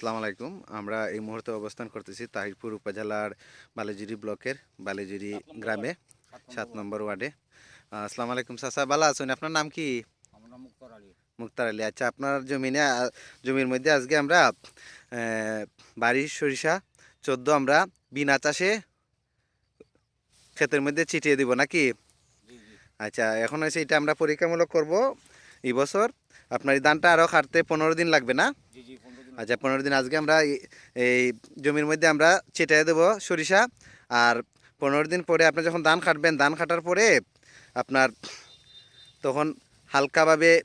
আসসালামু আলাইকুম। আমরা এই মুহূর্তে অবস্থান করতেছি তাহিরপুর উপজেলার বালেজুরি ব্লকের বালেজুরি গ্রামে সাত নম্বর ওয়ার্ডে। আসসালামু আলাইকুম চাচা ভালো আছেন? আপনার নাম কি? মুক্তার আলী। আচ্ছা আপনার জমিনে জমির মধ্যে আজকে আমরা বাড়ির সরিষা চোদ্দ আমরা বিনা চাষে ক্ষেতের মধ্যে ছিটিয়ে দিব নাকি? আচ্ছা এখন হচ্ছে এটা আমরা পরীক্ষামূলক করব। এই বছর আপনার এই ধানটা আরও কাটতে পনেরো দিন লাগবে না? আচ্ছা পনেরো দিন আজকে আমরা এই- জমির মধ্যে আমরা ছিটিয়ে দেবো সরিষা। আর পনেরো দিন পরে আপনি যখন ধান কাটবেন, ধান কাটার পরে আপনার তখন হালকাভাবে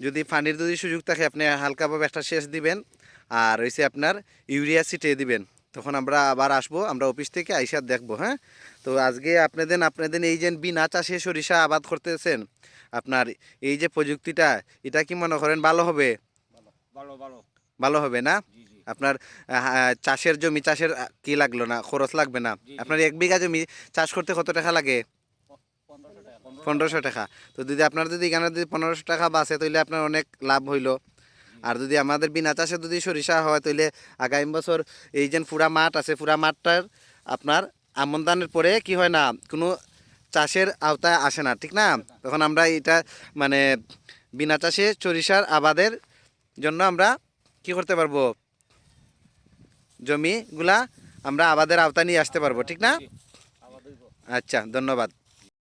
যদি পানির যদি সুযোগ থাকে, আপনি হালকাভাবে একটা সেচ দিবেন। আর হয়েছে আপনার ইউরিয়া ছিটিয়ে দিবেন। তখন আমরা আবার আসব, আমরা অফিস থেকে আইসা দেখব হ্যাঁ? তো আজকে আপনাদের আপনাদের এই যে বিনা চাষে সরিষা আবাদ করতেছেন, আপনার এই যে প্রযুক্তিটা, এটা কি মনে করেন ভালো হবে? ভালো ভালো। ভালো হবে না? আপনার চাষের জমি চাষের কি লাগল না? খরচ লাগবে না। আপনার এক বিঘা জমি চাষ করতে কত টাকা লাগে? পনেরোশো টাকা। তো যদি আপনার যদি এখানে যদি পনেরোশো টাকা বাঁচে তাহলে আপনার অনেক লাভ হইল। আর যদি আমাদের বিনা চাষে যদি সরিষা হয় তাহলে আগামী বছর এই যে পুরা মাঠ আছে পুরা মাঠটার আপনার আমন ধানের পরে কি হয় না কোনো চাষের আওতায় আসে না ঠিক না। তখন আমরা এটা মানে বিনা চাষে সরিষার আবাদের জন্য আমরা কি করতে পারব? জমিগুলা আমরা আবাদের আওতা নিয়ে আসতে পারব ঠিক না? আচ্ছা ধন্যবাদ।